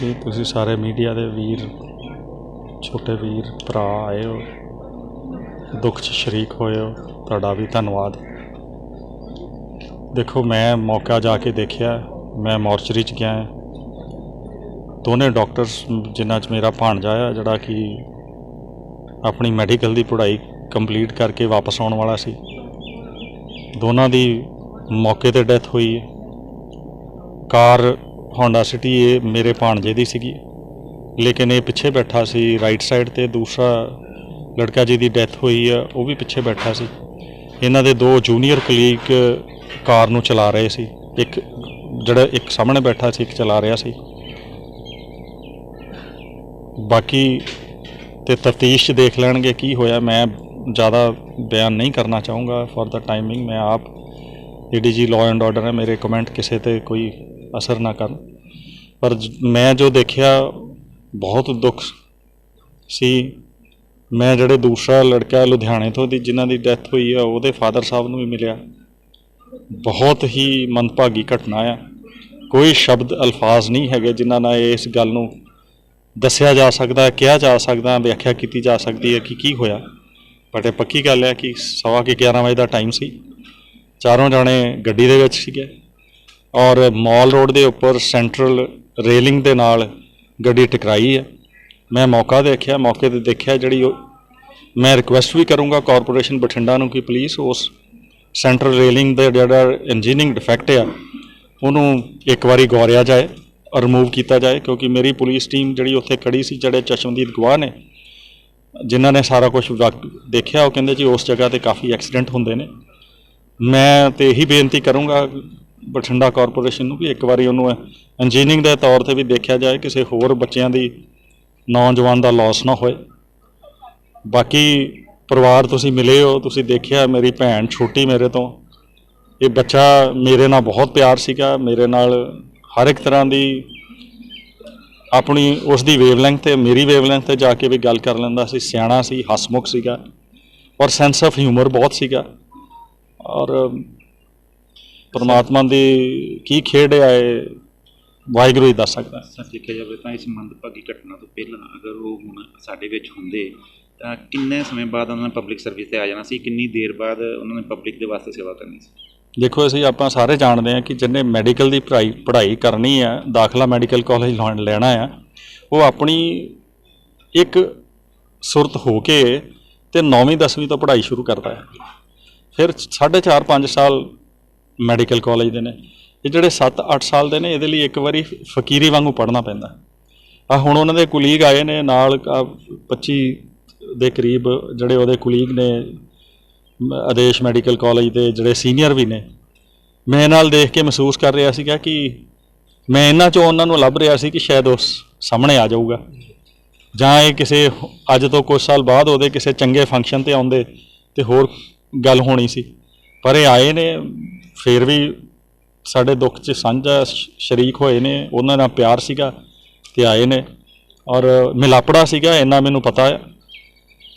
ਜੀ ਤੁਸੀਂ ਸਾਰੇ ਮੀਡੀਆ ਦੇ ਵੀਰ, ਛੋਟੇ ਵੀਰ, ਭਰਾ ਆਏ ਹੋ। ਦੁੱਖ 'ਚ ਸ਼ਰੀਕ ਹੋਏ ਹੋ। ਤੁਹਾਡਾ ਵੀ ਧੰਨਵਾਦ। ਦੇਖੋ, ਮੈਂ ਮੌਕਾ ਜਾ ਕੇ ਦੇਖਿਆ। ਮੈਂ ਮੋਰਚਰੀ 'ਚ ਗਿਆ ਦੋਨੇ ਡਾਕਟਰਸ ਜਿਨ੍ਹਾਂ 'ਚ ਮੇਰਾ ਭਾਣਜਾ ਆ, ਜਿਹੜਾ ਕਿ ਆਪਣੀ ਮੈਡੀਕਲ ਦੀ ਪੜ੍ਹਾਈ ਕੰਪਲੀਟ ਕਰਕੇ ਵਾਪਸ ਆਉਣ ਵਾਲਾ ਸੀ। ਦੋਨਾਂ ਦੀ ਮੌਕੇ ਤੇ ਡੈਥ ਹੋਈ। ਕਾਰ ਹੋਂਡਾ ਸਿਟੀ ਇਹ ਮੇਰੇ ਭਾਣਜੇ ਦੀ ਸੀਗੀ। ਲੇਕਿਨ ਇਹ ਪਿੱਛੇ ਬੈਠਾ ਸੀ ਰਾਈਟ ਸਾਈਡ ਤੇ ਦੂਸਰਾ ਲੜਕਾ ਜੀ ਦੀ ਡੈਥ ਹੋਈ ਆ, ਉਹ ਵੀ ਪਿੱਛੇ ਬੈਠਾ ਸੀ। ਇਹਨਾਂ ਦੇ ਦੋ ਜੂਨੀਅਰ ਕਲੀਗ ਕਾਰ ਨੂੰ ਚਲਾ ਰਹੇ ਸੀ। ਇੱਕ ਜਿਹੜਾ ਇੱਕ ਸਾਹਮਣੇ ਬੈਠਾ ਸੀ, ਇੱਕ ਚਲਾ ਰਿਹਾ ਸੀ। ਬਾਕੀ ਤੇ ਤਫਤੀਸ਼ ਦੇਖ ਲੈਣਗੇ ਕੀ ਹੋਇਆ। ਮੈਂ ਜ਼ਿਆਦਾ ਬਿਆਨ ਨਹੀਂ ਕਰਨਾ ਚਾਹੂੰਗਾ। ਫॉर ਦਾ ਟਾਈਮਿੰਗ ਮੈਂ ਆਪ ਏਡੀਜੀ ਲਾਅ ਐਂਡ ਆਰਡਰ ਹੈ। ਮੇਰੇ ਕਮੈਂਟ ਕਿਸੇ ਤੇ ਕੋਈ ਅਸਰ ਨਾ ਕਰਨ। ਪਰ ਮੈਂ ਜੋ ਦੇਖਿਆ, ਬਹੁਤ ਦੁੱਖ ਸੀ। ਮੈਂ ਜਿਹੜੇ ਦੂਸਰਾ ਲੜਕਾ ਲੁਧਿਆਣੇ ਤੋਂ ਦੀ, ਜਿਨ੍ਹਾਂ ਦੀ ਡੈਥ ਹੋਈ ਆ, ਉਹਦੇ ਫਾਦਰ ਸਾਹਿਬ ਨੂੰ ਵੀ ਮਿਲਿਆ। ਬਹੁਤ ਹੀ ਮੰਦਭਾਗੀ ਘਟਨਾ ਆ। ਕੋਈ ਸ਼ਬਦ, ਅਲਫਾਜ਼ ਨਹੀਂ ਹੈਗੇ ਜਿਨ੍ਹਾਂ ਨਾਲ ਇਸ ਗੱਲ ਨੂੰ ਦੱਸਿਆ ਜਾ ਸਕਦਾ, ਕਿਹਾ ਜਾ ਸਕਦਾ, ਵਿਆਖਿਆ ਕੀਤੀ ਜਾ ਸਕਦੀ ਹੈ ਕਿ ਕੀ ਹੋਇਆ। ਬਟ ਇਹ ਪੱਕੀ ਗੱਲ ਹੈ ਕਿ ਸਵਾ ਕੇ 11 ਵਜੇ ਦਾ ਟਾਈਮ ਸੀ। ਚਾਰੋਂ ਜਾਣੇ ਗੱਡੀ ਦੇ ਵਿੱਚ ਸੀਗੇ। ਔਰ ਮਾਲ ਰੋਡ ਦੇ ਉੱਪਰ ਸੈਂਟਰਲ ਰੇਲਿੰਗ ਦੇ ਨਾਲ ਗੱਡੀ ਟਕਰਾਈ ਹੈ। ਮੈਂ ਮੌਕਾ ਦੇਖਿਆ, ਮੌਕੇ ਤੇ ਦੇਖਿਆ ਜਿਹੜੀ ਉਹ ਮੈਂ ਰਿਕੁਐਸਟ ਵੀ ਕਰੂੰਗਾ ਕਾਰਪੋਰੇਸ਼ਨ ਬਠਿੰਡਾ ਨੂੰ ਕਿ ਪਲੀਜ਼ ਉਸ ਸੈਂਟਰਲ ਰੇਲਿੰਗ ਦਾ ਜਿਹੜਾ ਇੰਜੀਨੀਅਰਿੰਗ ਡਿਫੈਕਟ ਆ, ਉਹਨੂੰ ਇੱਕ ਵਾਰੀ ਗੌਰਿਆ ਜਾਏ ਰਿਮੂਵ ਕੀਤਾ ਜਾਏ ਕਿਉਂਕਿ ਮੇਰੀ ਪੁਲਿਸ ਟੀਮ ਜਿਹੜੀ ਉੱਥੇ ਖੜੀ ਸੀ, ਜਿਹੜੇ ਚਸ਼ਮਦੀਦ ਗਵਾਹ ਨੇ, ਜਿਨ੍ਹਾਂ ਨੇ ਸਾਰਾ ਕੁਝ ਦੇਖਿਆ, ਉਹ ਕਹਿੰਦੇ ਜੀ ਉਸ ਜਗ੍ਹਾ ਤੇ ਕਾਫੀ ਐਕਸੀਡੈਂਟ ਹੁੰਦੇ ਨੇ। ਮੈਂ ਤੇ ਇਹੀ ਬੇਨਤੀ ਕਰੂੰਗਾ ਬਠਿੰਡਾ ਕਾਰਪੋਰੇਸ਼ਨ ਨੂੰ ਵੀ ਇੱਕ ਵਾਰੀ ਉਹਨੂੰ ਇੰਜੀਨੀਅਰਿੰਗ ਦੇ ਤੌਰ ਤੇ ਵੀ ਦੇਖਿਆ ਜਾਏ, ਕਿਸੇ ਹੋਰ ਬੱਚਿਆਂ ਦੀ ਨੌਜਵਾਨ ਦਾ ਲਾਸ ਨਾ ਹੋਏ। ਬਾਕੀ ਪਰਿਵਾਰ ਤੁਸੀਂ ਮਿਲੇ ਹੋ, ਤੁਸੀਂ ਦੇਖਿਆ, ਮੇਰੀ ਭੈਣ ਛੋਟੀ ਮੇਰੇ ਤੋਂ, ਇਹ ਬੱਚਾ ਮੇਰੇ ਨਾਲ ਬਹੁਤ ਪਿਆਰ ਸੀਗਾ, ਮੇਰੇ ਨਾਲ ਹਰ ਇੱਕ ਤਰ੍ਹਾਂ ਦੀ ਆਪਣੀ ਉਸ ਦੀ ਵੇਵਲੈਂਥ ਤੇ, ਮੇਰੀ ਵੇਵਲੈਂਥ ਤੇ ਜਾ ਕੇ ਵੀ ਗੱਲ ਕਰ ਲੈਂਦਾ ਸੀ, ਸਿਆਣਾ ਸੀ, ਹਸਮੁਖ ਸੀਗਾ, ਔਰ ਸੈਂਸ ਆਫ ਹਿਊਮਰ ਬਹੁਤ ਸੀਗਾ। ਔਰ ਪਰਮਾਤਮਾ ਦੀ ਕੀ ਖੇਡ ਹੈ ਇਹ ਵਾਹਿਗੁਰੂ ਹੀ ਦੱਸ ਸਕਦਾ। ਹੈ। ਸਰ ਦੇਖਿਆ ਜਾਵੇ ਤਾਂ ਇਸ ਮੰਦਭਾਗੀ ਘਟਨਾ ਤੋਂ ਪਹਿਲਾਂ ਅਗਰ ਉਹ ਹੁਣ ਸਾਡੇ ਵਿੱਚ ਹੁੰਦੇ ਤਾਂ ਕਿੰਨੇ ਸਮੇਂ ਬਾਅਦ ਉਹਨਾਂ ਨੇ ਪਬਲਿਕ ਸਰਵਿਸ ਤੇ ਆ ਜਾਣਾ ਸੀ? ਕਿੰਨੀ ਦੇਰ ਬਾਅਦ ਉਹਨਾਂ ਨੇ ਪਬਲਿਕ ਦੇ ਵਾਸਤੇ ਸੇਵਾ ਕਰਨੀ ਸੀ? ਦੇਖੋ ਅਸੀਂ ਆਪਾਂ ਸਾਰੇ ਜਾਣਦੇ ਹਾਂ ਕਿ ਜਿਹਨੇ ਮੈਡੀਕਲ ਦੀ ਪੜ੍ਹਾਈ ਪੜ੍ਹਾਈ ਕਰਨੀ ਹੈ ਦਾਖਲਾ ਮੈਡੀਕਲ ਕਾਲਜ ਲੈਣਾ ਆ ਉਹ ਆਪਣੀ ਇੱਕ ਸੁਰਤ ਹੋ ਕੇ ਤੇ 9ਵੀਂ 10ਵੀਂ ਤੋਂ ਪੜ੍ਹਾਈ ਸ਼ੁਰੂ ਕਰਦਾ ਹੈ। ਫਿਰ 4.5 5 ਸਾਲ ਮੈਡੀਕਲ ਕਾਲਜ ਦੇ ਨੇ। ਇਹ ਜਿਹੜੇ 7-8 ਸਾਲ ਦੇ ਨੇ, ਇਹਦੇ ਲਈ ਇੱਕ ਵਾਰੀ ਫਕੀਰੀ ਵਾਂਗੂ ਪੜ੍ਹਨਾ ਪੈਂਦਾ। ਆ ਹੁਣ ਉਹਨਾਂ ਦੇ ਕੁਲੀਗ ਆਏ ਨੇ, ਨਾਲ ਆਹ 25 ਦੇ ਕਰੀਬ ਜਿਹੜੇ ਉਹਦੇ ਕੁਲੀਗ ਨੇ ਆਦੇਸ਼ ਮੈਡੀਕਲ ਕਾਲਜ ਦੇ ਜਿਹੜੇ ਸੀਨੀਅਰ ਵੀ ਨੇ। ਮੈਂ ਇਹ ਨਾਲ ਦੇਖ ਕੇ ਮਹਿਸੂਸ ਕਰ ਰਿਹਾ ਸੀਗਾ ਕਿ ਮੈਂ ਇਹਨਾਂ ਚੋਂ ਉਹਨਾਂ ਨੂੰ ਲੱਭ ਰਿਹਾ ਸੀ ਕਿ ਸ਼ਾਇਦ ਉਸ ਸਾਹਮਣੇ ਆ ਜਾਊਗਾ। ਜਾਂ ਇਹ ਕਿਸੇ ਅੱਜ ਤੋਂ ਕੁਝ ਸਾਲ ਬਾਅਦ ਉਹਦੇ ਕਿਸੇ ਚੰਗੇ ਫੰਕਸ਼ਨ ਤੇ ਆਉਂਦੇ ਤੇ ਹੋਰ ਗੱਲ ਹੋਣੀ ਸੀ। ਪਰ ਇਹ ਆਏ ਨੇ ਫਿਰ ਵੀ ਸਾਡੇ ਦੁੱਖ 'ਚ ਸਾਂਝਾ ਸ਼ਰੀਕ ਹੋਏ ਨੇ, ਉਹਨਾਂ ਨਾਲ ਪਿਆਰ ਸੀਗਾ ਤੇ ਆਏ ਨੇ ਔਰ ਮਿਲਾਪੜਾ ਸੀਗਾ, ਇੰਨਾ ਮੈਨੂੰ ਪਤਾ ਹੈ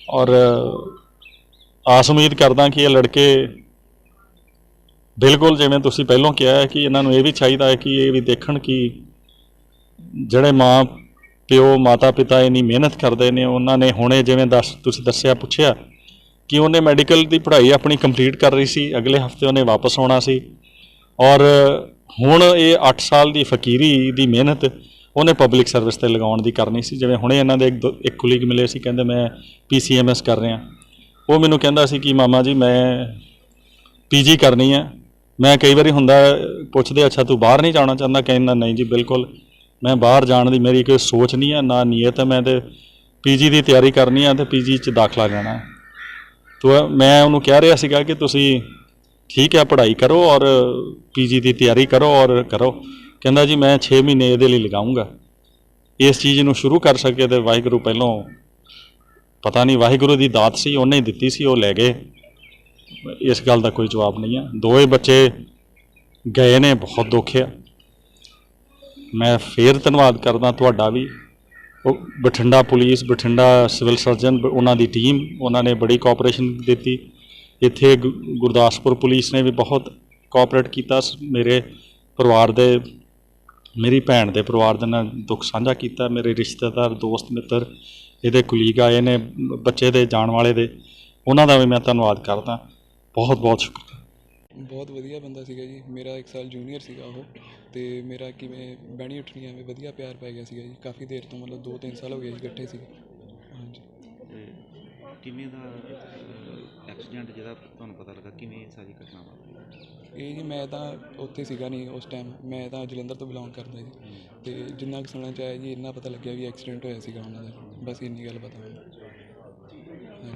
ਔਰ ਆਸ ਉਮੀਦ ਕਰਦਾ ਕਿ ਇਹ ਲੜਕੇ ਬਿਲਕੁਲ ਜਿਵੇਂ ਤੁਸੀਂ ਪਹਿਲਾਂ ਕਿਹਾ ਹੈ ਕਿ ਇਹਨਾਂ ਨੂੰ ਇਹ ਵੀ ਚਾਹੀਦਾ ਹੈ ਕਿ ਇਹ ਵੀ ਦੇਖਣ ਕਿ ਜਿਹੜੇ ਮਾਂ ਪਿਓ ਮਾਤਾ ਪਿਤਾ ਇੰਨੀ ਮਿਹਨਤ ਕਰਦੇ ਨੇ, ਉਹਨਾਂ ਨੇ ਹੁਣੇ ਜਿਵੇਂ ਦੱਸ, ਤੁਸੀਂ ਦੱਸਿਆ, ਪੁੱਛਿਆ ਕਿ ਉਹਨੇ ਮੈਡੀਕਲ ਦੀ ਪੜ੍ਹਾਈ ਆਪਣੀ ਕੰਪਲੀਟ ਕਰ ਰਹੀ ਸੀ, ਅਗਲੇ ਹਫ਼ਤੇ ਉਹਨੇ ਵਾਪਸ ਆਉਣਾ ਸੀ। ਔਰ ਹੁਣ ਇਹ 8 ਸਾਲ ਦੀ ਫਕੀਰੀ ਦੀ ਮਿਹਨਤ ਉਹਨੇ ਪਬਲਿਕ ਸਰਵਿਸ ਤੇ ਲਗਾਉਣ ਦੀ ਕਰਨੀ ਸੀ। ਜਿਵੇਂ ਹੁਣੇ ਇਹਨਾਂ ਦੇ ਇੱਕ ਕੁਲੀਗ ਮਿਲੇ ਸੀ, ਕਹਿੰਦੇ ਮੈਂ ਪੀਸੀਐਮਐਸ ਕਰ ਰਿਹਾ। ਉਹ ਮੈਨੂੰ ਕਹਿੰਦਾ ਸੀ ਕਿ ਮਾਮਾ ਜੀ, ਮੈਂ ਪੀਜੀ ਕਰਨੀ ਹੈ ਮੈਂ ਕਈ ਵਾਰੀ ਹੁੰਦਾ, ਪੁੱਛਦੇ ਅੱਛਾ ਤੂੰ ਬਾਹਰ ਨਹੀਂ ਜਾਣਾ ਚਾਹੁੰਦਾ? ਕਹਿੰਦਾ ਨਹੀਂ ਜੀ, ਬਿਲਕੁਲ। ਮੈਂ ਬਾਹਰ ਜਾਣ ਦੀ ਮੇਰੀ ਕੋਈ ਸੋਚ ਨਹੀਂ ਹੈ ਨਾ ਨੀਅਤ ਹੈ ਮੈਂ ਤੇ ਪੀਜੀ ਦੀ ਤਿਆਰੀ ਕਰਨੀ ਹੈ ਤੇ ਪੀਜੀ ਚ ਦਾਖਲਾ ਲੈਣਾ ਹੈ ਤੋ ਮੈਂ ਉਹਨੂੰ ਕਹਿ ਰਿਹਾ ਸੀਗਾ ਕਿ ਤੁਸੀਂ ਠੀਕ ਹੈ, ਪੜ੍ਹਾਈ ਕਰੋ ਔਰ ਪੀਜੀ ਦੀ ਤਿਆਰੀ ਕਰੋ ਔਰ ਕਰੋ। ਕਹਿੰਦਾ ਜੀ, ਮੈਂ 6 ਮਹੀਨੇ ਇਹਦੇ ਲਈ ਲਗਾਉਂਗਾ। ਇਸ ਚੀਜ਼ ਨੂੰ ਸ਼ੁਰੂ ਕਰ ਸਕੇ ਤੇ ਵਾਹਿਗੁਰੂ ਪਹਿਲੋਂ ਪਤਾ ਨਹੀਂ, ਵਾਹਿਗੁਰੂ ਦੀ ਦਾਤ ਸੀ, ਉਹਨੇ ਹੀ ਦਿੱਤੀ ਸੀ, ਉਹ ਲੈ ਗਏ। ਇਸ ਗੱਲ ਦਾ ਕੋਈ ਜਵਾਬ ਨਹੀਂ ਹੈ। ਦੋਵੇਂ ਬੱਚੇ ਗਏ ਨੇ, ਬਹੁਤ ਦੁੱਖ ਆ। ਮੈਂ ਫੇਰ ਧੰਨਵਾਦ ਕਰਦਾ ਤੁਹਾਡਾ ਵੀ। Bathinda police, Bathinda civil surgeon, ਬ- ਉਹਨਾਂ ਦੀ ਟੀਮ, ਉਹਨਾਂ ਨੇ ਬੜੀ ਕੋਆਪਰੇਸ਼ਨ ਦਿੱਤੀ। ਇੱਥੇ ਗੁ- ਗੁਰਦਾਸਪੁਰ ਪੁਲਿਸ ਨੇ ਵੀ ਬਹੁਤ ਕੋਆਪਰੇਟ ਕੀਤਾ। ਸ- ਮੇਰੇ ਪਰਿਵਾਰ ਦੇ, ਮੇਰੀ ਭੈਣ ਦੇ ਪਰਿਵਾਰ ਦੇ ਨਾਲ ਦੁੱਖ ਸਾਂਝਾ ਕੀਤਾ। ਮੇਰੇ ਰਿਸ਼ਤੇਦਾਰ, ਦੋਸਤ, ਮਿੱਤਰ, ਇਹਦੇ ਕੁਲੀਗ ਆਏ ਨੇ, ਬੱਚੇ ਦੇ, ਜਾਣ ਵਾਲੇ ਦੇ। ਉਹਨਾਂ ਦਾ ਵੀ ਮੈਂ ਧੰਨਵਾਦ ਕਰਦਾ। ਬਹੁਤ ਬਹੁਤ ਸ਼ੁਕਰੀਆ। ਬਹੁਤ ਵਧੀਆ ਬੰਦਾ ਸੀਗਾ ਜੀ। ਮੇਰਾ ਇੱਕ ਸਾਲ ਜੂਨੀਅਰ ਸੀਗਾ ਉਹ ਤੇ ਮੇਰਾ ਕਿਵੇਂ ਬਹਿਣੀ ਉੱਠਣੀ ਐਵੇਂ ਵਧੀਆ ਪਿਆਰ ਪੈ ਗਿਆ ਸੀਗਾ ਜੀ। ਕਾਫੀ ਦੇਰ ਤੋਂ ਮਤਲਬ 2-3 ਸਾਲ ਹੋ ਗਏ ਜੀ ਇਕੱਠੇ ਸੀਗੇ। ਹਾਂਜੀ। ਕਿਵੇਂ ਦਾ ਐਕਸੀਡੈਂਟ ਜਿਹਦਾ ਤੁਹਾਨੂੰ ਪਤਾ ਲੱਗਾ ਕਿਵੇਂ ਇਹ ਸਾਰੀ ਘਟਨਾ ਵਾਪਰੀ? ਇਹ ਜੀ ਮੈਂ ਤਾਂ ਉੱਥੇ ਸੀਗਾ ਨਹੀਂ ਉਸ ਟਾਈਮ ਮੈਂ ਤਾਂ ਜਲੰਧਰ ਤੋਂ ਬਿਲੋਂਗ ਕਰਦਾ ਜੀ। ਤੇ ਜਿੰਨਾ ਕੁ ਸੁਣਨ ਚ ਆਇਆ ਜੀ ਇੰਨਾ ਪਤਾ ਲੱਗਿਆ ਵੀ ਐਕਸੀਡੈਂਟ ਹੋਇਆ ਸੀਗਾ ਉਹਨਾਂ ਦਾ। ਬਸ ਇੰਨੀ ਗੱਲ ਪਤਾ ਮੈਨੂੰ।